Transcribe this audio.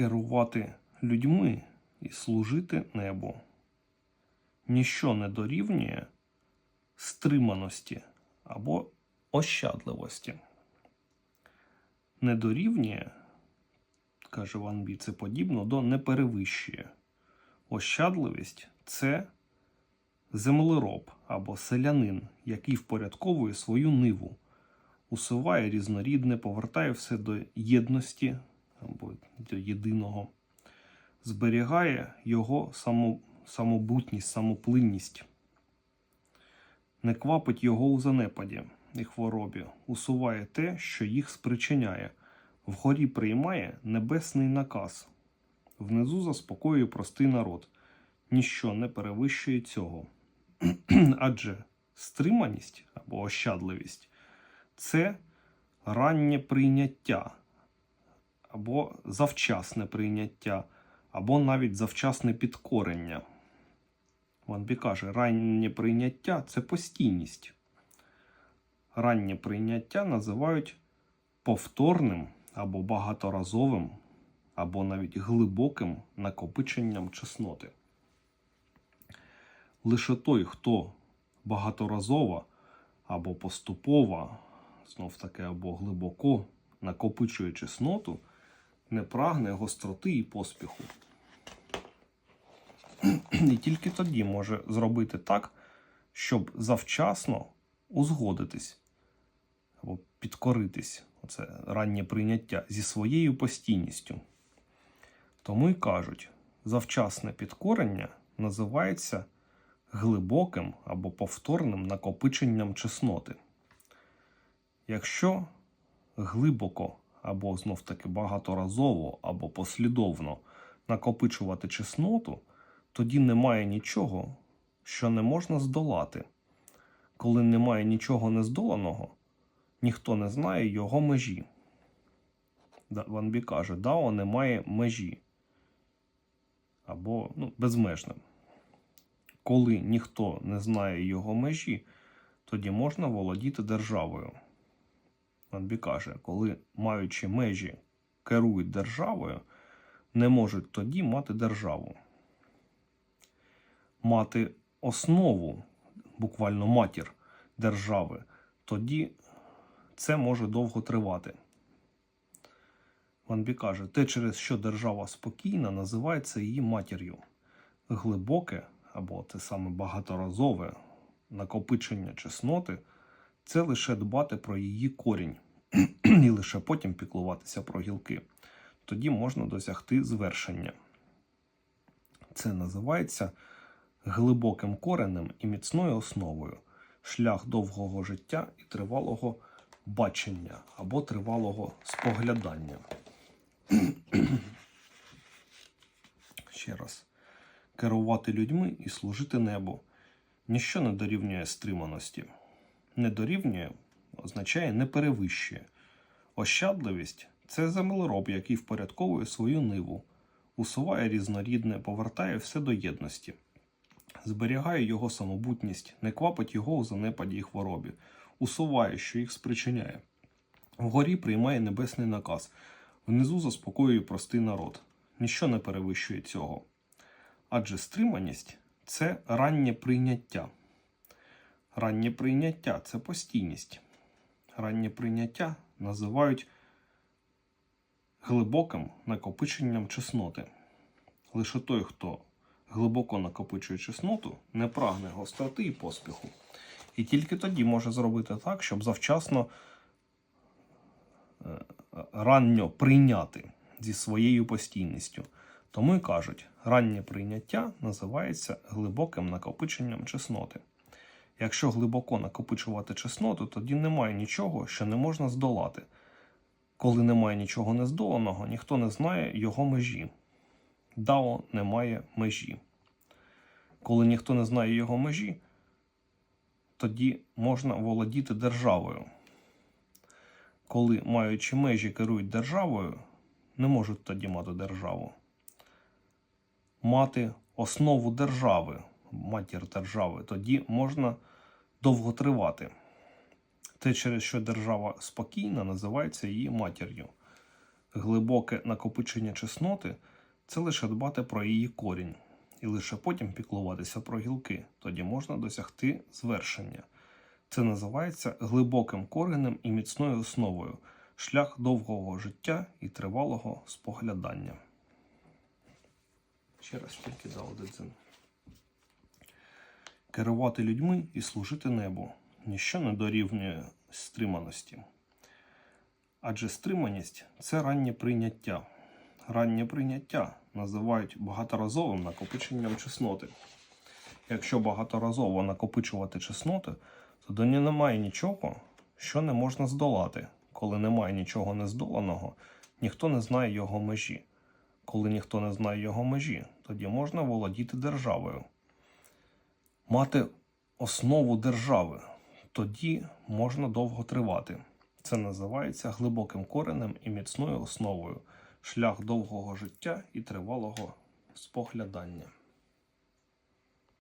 керувати людьми і служити небу. Ніщо не дорівнює стриманості або ощадливості. Не дорівнює, каже Ван Бі, це подібно до не перевищує. Ощадливість це землероб або селянин, який впорядковує свою ниву, усуває різнорідне, повертає все до єдності або єдиного, зберігає його само, самобутність, самоплинність, не квапить його у занепаді і хворобі, усуває те, що їх спричиняє, вгорі приймає небесний наказ, внизу заспокоює простий народ. Ніщо не перевищує цього. Адже стриманість або ощадливість це раннє прийняття, або завчасне прийняття, або навіть завчасне підкорення. Ван Бі каже, раннє прийняття це постійність. Раннє прийняття називають повторним або багаторазовим, або навіть глибоким накопиченням чесноти. Лише той, хто багаторазово або поступово, знов таки, або глибоко накопичує чесноту, не прагне гостроти і поспіху. І тільки тоді може зробити так, щоб завчасно узгодитись або підкоритись, оце раннє прийняття зі своєю постійністю. Тому й кажуть, завчасне підкорення називається глибоким або повторним накопиченням чесноти. Якщо глибоко або знов таки багаторазово, або послідовно накопичувати чесноту, тоді немає нічого, що не можна здолати. Коли немає нічого нездоланого, ніхто не знає його межі. Да- Ван Бі каже, Дао немає межі або ну, безмежним. Коли ніхто не знає його межі, тоді можна володіти державою. Ван Бі каже, коли маючи межі керують державою, не можуть тоді мати державу. Мати основу, буквально матір держави, тоді це може довго тривати. Ван Бі каже, те, через що держава спокійна, називається її матір'ю. Глибоке або те саме багаторазове накопичення чесноти це лише дбати про її корінь і лише потім піклуватися про гілки. Тоді можна досягти звершення. Це називається глибоким коренем і міцною основою, шлях довгого життя і тривалого бачення або тривалого споглядання. Ще раз. Керувати людьми і служити небу. Ніщо не дорівнює стриманості. Не дорівнює означає не перевищує. Ощадливість це землероб, який впорядковує свою ниву, усуває різнорідне, повертає все до єдності, зберігає його самобутність, не квапить його у занепаді і хворобі, усуває, що їх спричиняє. Вгорі приймає небесний наказ, внизу заспокоює простий народ. Ніщо не перевищує цього. Адже стриманість це раннє прийняття. Раннє прийняття це постійність. Раннє прийняття називають глибоким накопиченням чесноти. Лише той, хто глибоко накопичує чесноту, не прагне гостроти і поспіху. І тільки тоді може зробити так, щоб завчасно е, ранньо прийняти зі своєю постійністю. Тому й кажуть, раннє прийняття називається глибоким накопиченням чесноти. Якщо глибоко накопичувати чесноту, тоді немає нічого, що не можна здолати. Коли немає нічого нездоланого, ніхто не знає його межі. Дао не має межі. Коли ніхто не знає його межі, тоді можна володіти державою. Коли маючи межі керують державою, не можуть тоді мати державу. Мати основу держави, матір держави, тоді можна довго тривати. Те, через що держава спокійна, називається її матір'ю. Глибоке накопичення чесноти це лише дбати про її корінь, і лише потім піклуватися про гілки. Тоді можна досягти звершення. Це називається глибоким коренем і міцною основою, шлях довгого життя і тривалого споглядання. Ще раз тільки дав дзин. Керувати людьми і служити небу ніщо не дорівнює стриманості. Адже стриманість це раннє прийняття. Раннє прийняття називають багаторазовим накопиченням чесноти. Якщо багаторазово накопичувати чесноти, то до нього немає нічого, що не можна здолати. Коли немає нічого нездоланого, ніхто не знає його межі. Коли ніхто не знає його межі, тоді можна володіти державою. Мати основу держави, тоді можна довго тривати. Це називається глибоким коренем і міцною основою, шлях довгого життя і тривалого споглядання.